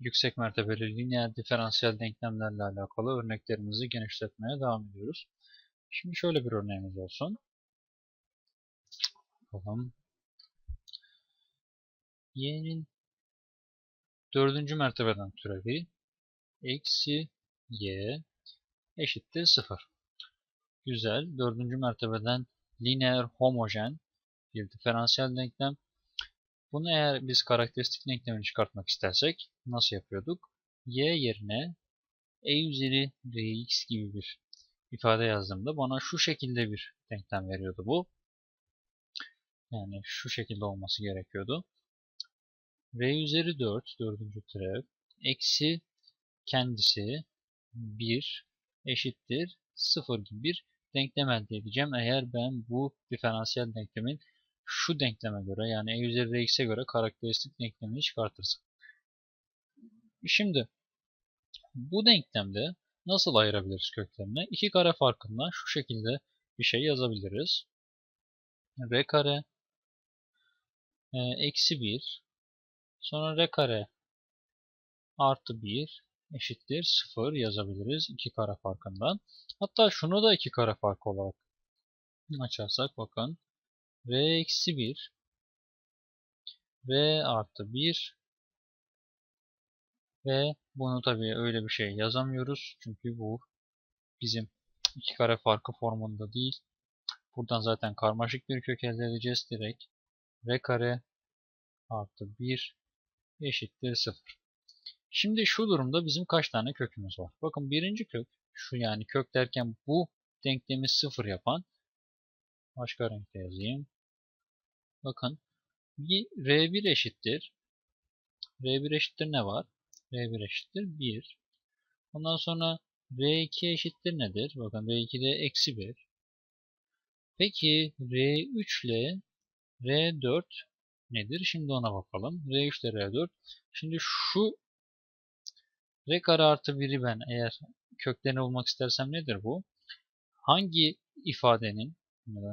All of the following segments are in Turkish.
yüksek mertebeli lineer diferansiyel denklemlerle alakalı örneklerimizi genişletmeye devam ediyoruz. Şimdi şöyle bir örneğimiz olsun. Bakalım. y'nin dördüncü mertebeden türevi eksi y eşittir 0. Güzel. Dördüncü mertebeden lineer homojen bir diferansiyel denklem. Bunu eğer biz karakteristik denklemini çıkartmak istersek nasıl yapıyorduk? y yerine e üzeri rx gibi bir ifade yazdığımda bana şu şekilde bir denklem veriyordu bu. Yani şu şekilde olması gerekiyordu. r üzeri 4, dördüncü türev, eksi kendisi 1 eşittir 0 gibi bir denklem elde edeceğim. Eğer ben bu diferansiyel denklemin şu denkleme göre yani e üzeri rx'e göre karakteristik denklemini çıkartırsam. Şimdi bu denklemde nasıl ayırabiliriz köklerini? İki kare farkından şu şekilde bir şey yazabiliriz. r kare e, eksi 1 sonra r kare artı 1 eşittir 0 yazabiliriz iki kare farkından. Hatta şunu da iki kare fark olarak açarsak bakın r eksi 1 r artı 1 ve bunu tabii öyle bir şey yazamıyoruz. Çünkü bu bizim iki kare farkı formunda değil. Buradan zaten karmaşık bir kök elde edeceğiz. Direkt r kare artı 1 eşittir 0. Şimdi şu durumda bizim kaç tane kökümüz var? Bakın birinci kök, şu yani kök derken bu denklemi 0 yapan başka renkte yazayım. Bakın R1 eşittir. R1 eşittir ne var? R1 eşittir 1. Ondan sonra R2 eşittir nedir? Bakın R2'de eksi 1. Peki R3 ile R4 nedir? Şimdi ona bakalım. R3 ile R4. Şimdi şu R kare artı 1'i ben eğer köklerini bulmak istersem nedir bu? Hangi ifadenin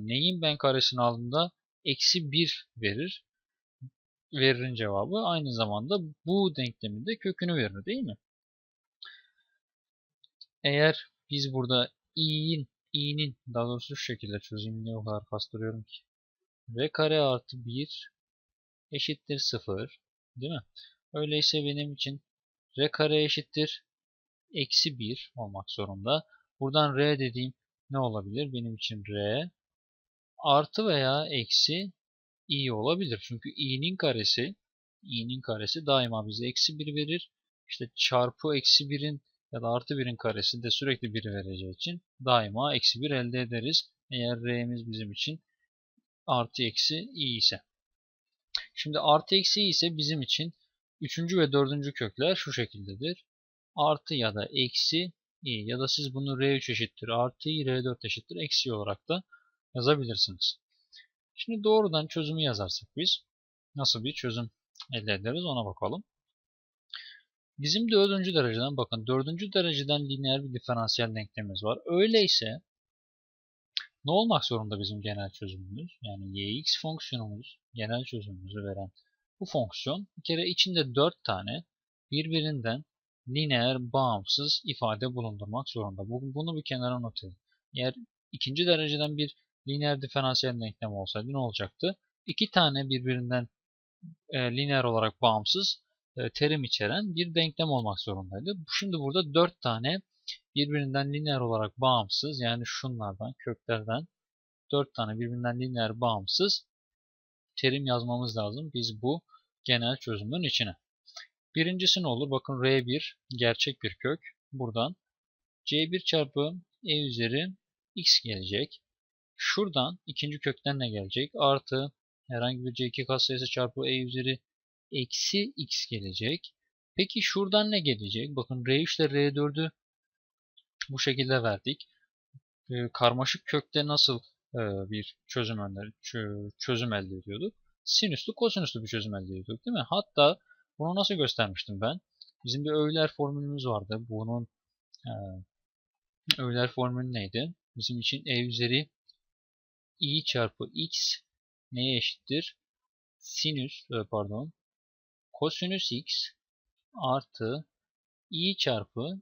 neyin ben karesini aldığımda eksi 1 verir. Veririn cevabı aynı zamanda bu denklemin de kökünü verir değil mi? Eğer biz burada i'nin i'nin daha doğrusu şu şekilde çözeyim ne o kadar kastırıyorum ki. R kare artı 1 eşittir 0 değil mi? Öyleyse benim için R kare eşittir eksi 1 olmak zorunda. Buradan R dediğim ne olabilir? Benim için R artı veya eksi i olabilir. Çünkü i'nin karesi i'nin karesi daima bize eksi 1 verir. İşte çarpı eksi 1'in ya da artı 1'in karesi de sürekli 1 vereceği için daima eksi 1 elde ederiz. Eğer r'miz bizim için artı eksi i ise. Şimdi artı eksi i ise bizim için üçüncü ve dördüncü kökler şu şekildedir. Artı ya da eksi i ya da siz bunu r3 eşittir artı i r4 eşittir eksi olarak da yazabilirsiniz. Şimdi doğrudan çözümü yazarsak biz nasıl bir çözüm elde ederiz ona bakalım. Bizim dördüncü dereceden bakın dördüncü dereceden lineer bir diferansiyel denklemimiz var. Öyleyse ne olmak zorunda bizim genel çözümümüz? Yani yx fonksiyonumuz genel çözümümüzü veren bu fonksiyon bir kere içinde dört tane birbirinden lineer bağımsız ifade bulundurmak zorunda. Bunu bir kenara not edin. Eğer ikinci dereceden bir lineer diferansiyel denklem olsaydı ne olacaktı? İki tane birbirinden e, lineer olarak bağımsız e, terim içeren bir denklem olmak zorundaydı. Şimdi burada dört tane birbirinden lineer olarak bağımsız yani şunlardan köklerden dört tane birbirinden lineer bağımsız terim yazmamız lazım biz bu genel çözümün içine. Birincisi ne olur? Bakın R1 gerçek bir kök. Buradan C1 çarpı E üzeri X gelecek. Şuradan ikinci kökten ne gelecek? Artı herhangi bir C2 katsayısı çarpı E üzeri eksi X gelecek. Peki şuradan ne gelecek? Bakın R3 ile R4'ü bu şekilde verdik. Ee, karmaşık kökte nasıl e, bir çözüm, öner, çözüm elde ediyorduk? Sinüslü kosinüslü bir çözüm elde ediyorduk değil mi? Hatta bunu nasıl göstermiştim ben? Bizim bir Euler formülümüz vardı. Bunun e, Euler formülü neydi? Bizim için E üzeri i çarpı x neye eşittir? Sinüs, e, pardon, kosinüs x artı i çarpı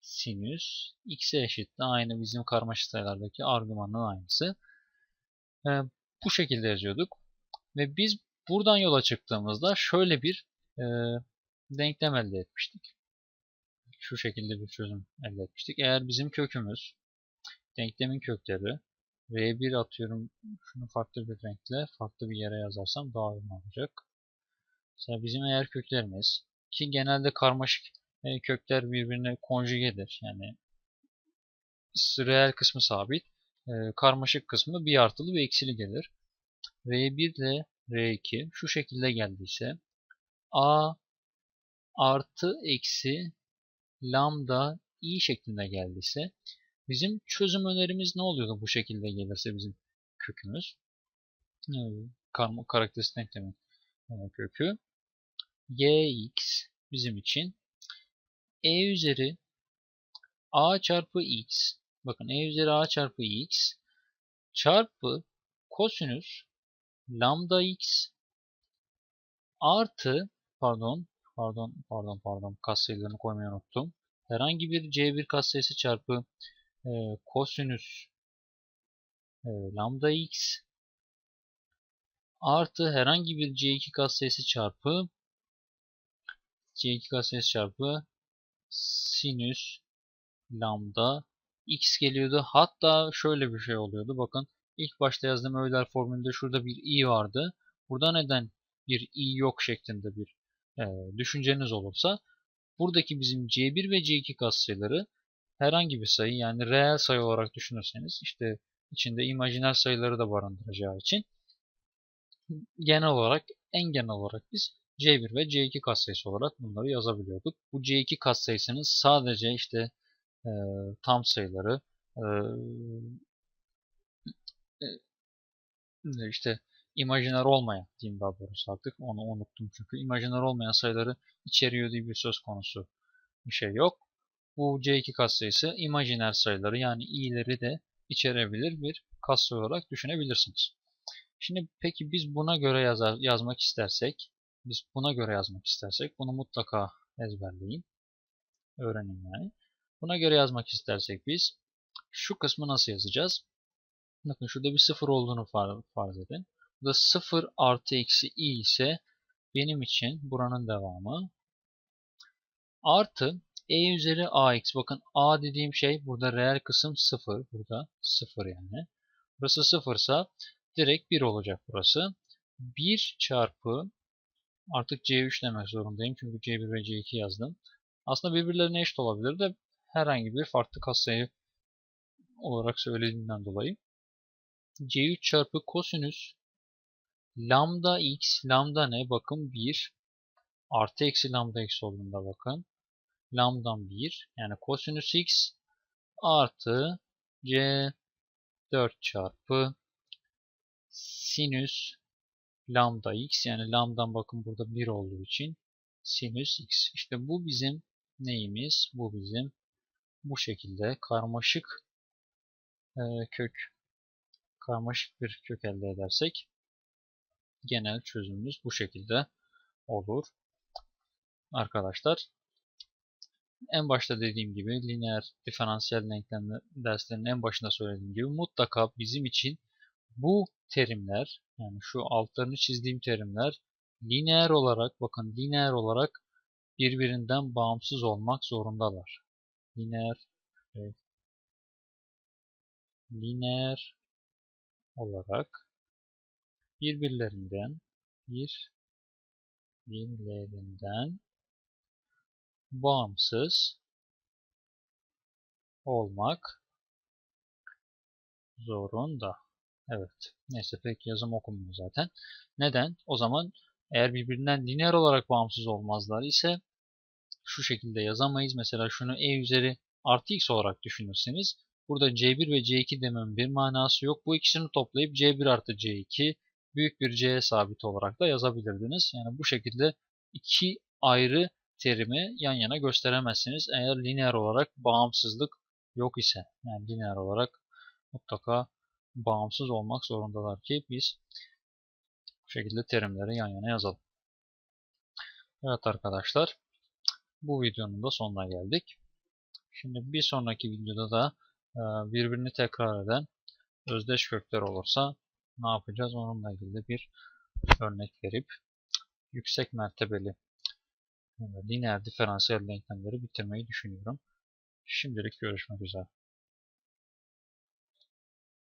sinüs x'e eşittir. Aynı bizim karmaşık sayılardaki argümanın aynısı. Ee, bu şekilde yazıyorduk. Ve biz buradan yola çıktığımızda şöyle bir e, denklem elde etmiştik. Şu şekilde bir çözüm elde etmiştik. Eğer bizim kökümüz denklemin kökleri R1 atıyorum şunu farklı bir renkle farklı bir yere yazarsam daha uygun olacak. Mesela bizim eğer köklerimiz ki genelde karmaşık e, kökler birbirine konjugedir. Yani reel kısmı sabit, e, karmaşık kısmı bir artılı ve eksili gelir. R1 ile R2 şu şekilde geldiyse A artı eksi lambda i şeklinde geldiyse bizim çözüm önerimiz ne oluyordu bu şekilde gelirse bizim kökümüz? E, karakteristik denklemin e, kökü yx bizim için e üzeri a çarpı x bakın e üzeri a çarpı x çarpı kosinüs lambda x artı pardon pardon pardon pardon katsayılarını koymayı unuttum. Herhangi bir c1 katsayısı çarpı e, kosinüs e, lambda x artı herhangi bir c2 katsayısı çarpı c2 katsayısı çarpı sinüs lambda x geliyordu. Hatta şöyle bir şey oluyordu. Bakın ilk başta yazdığım Euler formülünde şurada bir i vardı. Burada neden bir i yok şeklinde bir e, düşünceniz olursa buradaki bizim c1 ve c2 katsayıları herhangi bir sayı yani reel sayı olarak düşünürseniz işte içinde imajiner sayıları da barındıracağı için genel olarak en genel olarak biz C1 ve C2 katsayısı olarak bunları yazabiliyorduk. Bu C2 katsayısının sadece işte e, tam sayıları e, işte imajiner olmayan diyeyim daha doğrusu artık onu unuttum çünkü imajiner olmayan sayıları içeriyor diye bir söz konusu bir şey yok. Bu C2 katsayısı imajiner sayıları yani i'leri de içerebilir bir katsayı olarak düşünebilirsiniz. Şimdi peki biz buna göre yazar, yazmak istersek biz buna göre yazmak istersek bunu mutlaka ezberleyin. Öğrenin yani. Buna göre yazmak istersek biz şu kısmı nasıl yazacağız? Bakın şurada bir sıfır olduğunu farz edin. Bu da sıfır artı eksi i ise benim için buranın devamı artı e üzeri ax. Bakın a dediğim şey burada reel kısım sıfır. Burada sıfır yani. Burası sıfırsa direkt 1 olacak burası. 1 çarpı artık C3 demek zorundayım. Çünkü C1 ve C2 yazdım. Aslında birbirlerine eşit olabilir de herhangi bir farklı katsayı olarak söylediğimden dolayı. C3 çarpı kosinüs lambda x lambda ne? Bakın 1 artı eksi lambda x olduğunda bakın. Lambdan 1 yani kosinüs x artı c 4 çarpı sinüs lambda x yani lambdan bakın burada 1 olduğu için sinüs x. İşte bu bizim neyimiz? Bu bizim bu şekilde karmaşık e, kök karmaşık bir kök elde edersek genel çözümümüz bu şekilde olur. Arkadaşlar en başta dediğim gibi lineer diferansiyel denklem derslerinin en başında söylediğim gibi mutlaka bizim için bu terimler yani şu altlarını çizdiğim terimler lineer olarak bakın lineer olarak birbirinden bağımsız olmak zorundalar. Lineer evet, lineer olarak birbirlerinden bir birbirlerinden bağımsız olmak zorunda. Evet. Neyse pek yazım okumuyor zaten. Neden? O zaman eğer birbirinden lineer olarak bağımsız olmazlar ise şu şekilde yazamayız. Mesela şunu e üzeri artı x olarak düşünürseniz burada c1 ve c2 dememin bir manası yok. Bu ikisini toplayıp c1 artı c2 büyük bir c sabit olarak da yazabilirdiniz. Yani bu şekilde iki ayrı terimi yan yana gösteremezsiniz. Eğer lineer olarak bağımsızlık yok ise yani lineer olarak mutlaka bağımsız olmak zorundalar ki biz bu şekilde terimleri yan yana yazalım. Evet arkadaşlar bu videonun da sonuna geldik. Şimdi bir sonraki videoda da e, birbirini tekrar eden özdeş kökler olursa ne yapacağız? Onunla ilgili bir örnek verip yüksek mertebeli lineer diferansiyel denklemleri bitirmeyi düşünüyorum. Şimdilik görüşmek üzere.